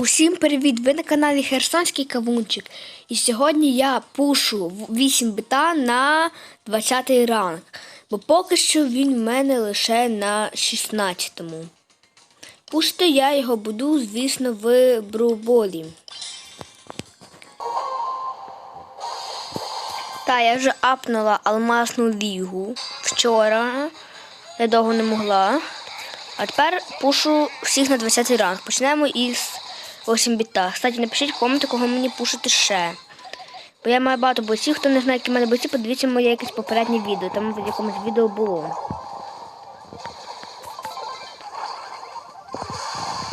Усім привіт! Ви на каналі Херсонський Кавунчик. І сьогодні я пушу 8 бита на 20 ранг. Бо поки що він в мене лише на 16-му. Пушити я його буду, звісно, в Бруболі. Та, я вже апнула алмазну лігу вчора. Я довго не могла. А тепер пушу всіх на 20 ранг. Почнемо із 8 біта. Кстати, напишіть в коменти, кого мені пушити ще. Бо я маю багато бойців, хто не знає, які мене бойці, подивіться моє якесь попереднє відео. Там в якомусь відео було.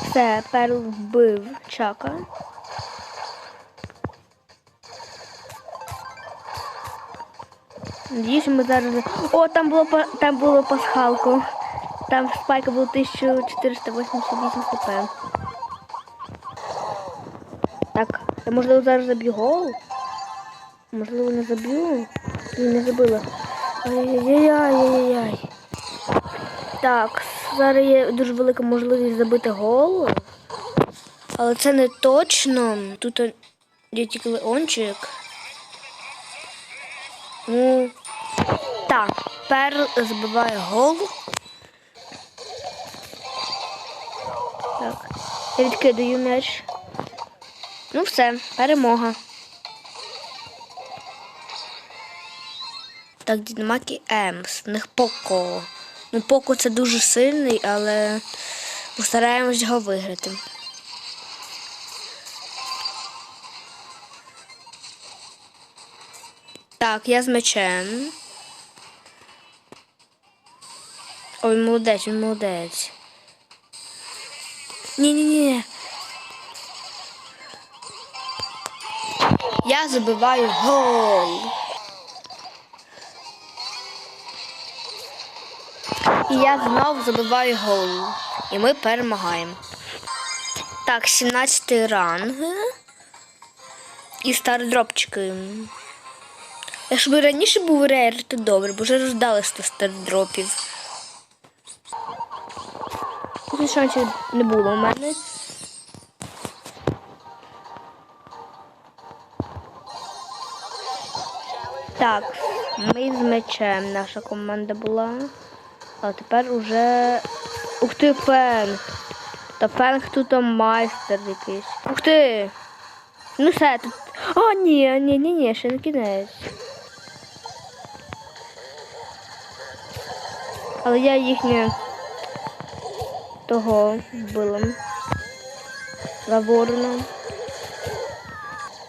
Все, перл вбив чака. Надіюсь, ми зараз. О, там було там було пасхалку. Там спайка було 1488 хп. Я можливо зараз заб'ю гол? Можливо, не заб'ю? Ні, не забила. Ай-яй-яй-яй-яй. Так, зараз є дуже велика можливість забити гол. Але це не точно. Тут є тільки Леончик. Ну, так, Перл забиває гол. Так, я відкидаю м'яч. Ну все, перемога. Так, Дінамакі Емс. В них Поко. Ну, Поко це дуже сильний, але постараємось його виграти. Так, я з мечем. Ой, молодець, він молодець. Ні-ні-ні. Забиваю гол. І я знову забиваю гол. І ми перемагаємо. Так, 17 ранг. І стардропчики. Б раніше був рейр, то добре, бо вже роздали 100 стардропів. Шансів не було у мене. Так, ми з мечем наша команда була. А тепер уже. Ух ти, Фенг! Та Фенг тут майстер якийсь. Ух ти! Ну все тут. О, ні, ні, ні, ні, ще не кінець. Але я їхнє того вбила. Заворона.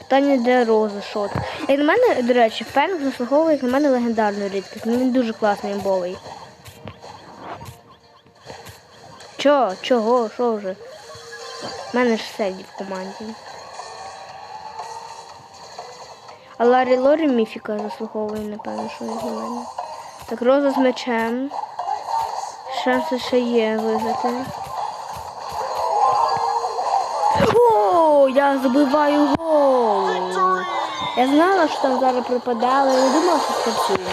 Питання де роза шот. Як на мене, до речі, Фенг заслуговує як на мене легендарну рідкість. Ну він дуже класний імбовий. Чо? Чого? Що вже? У мене ж Сельді в команді. А Ларі Лорі міфіка заслуговує, напевно, що на мене. Так, роза з мечем. Шанси ще є виграти. О, я забиваю гол. Я знала, що там зараз припадає, але не думала, що спрацює.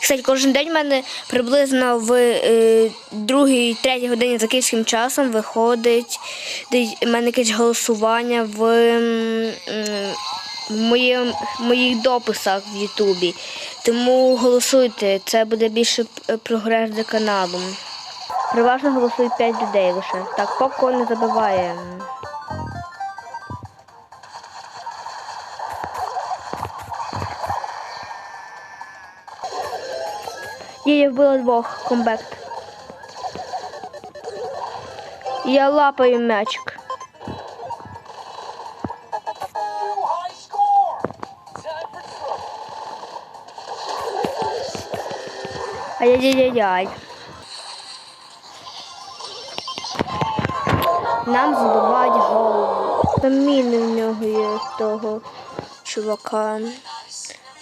Кстати, кожен день в мене приблизно в е, другій, третій годині за київським часом виходить в мене якесь голосування в, м, в моїм- моїх дописах в Ютубі. Тому голосуйте, це буде більше п- прогрес для каналу. Переважно голосують 5 людей лише. Так, поко не забиває. Є, я вбила двох комбект. Я лапаю м'ячик. Ай-яй-яй-яй. Нам забивають голову. Міни в нього є того чувака.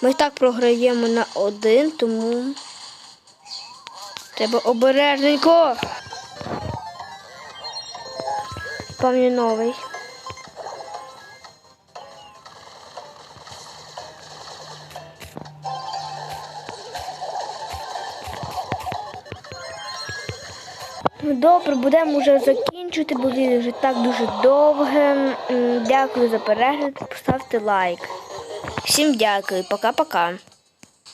Ми так програємо на один, тому треба обережненько. Пам'ятаю новий. Добре, будемо вже закінчувати. закінчувати, бо відео вже так дуже довге. Дякую за перегляд, поставте лайк. Всім дякую, пока-пока.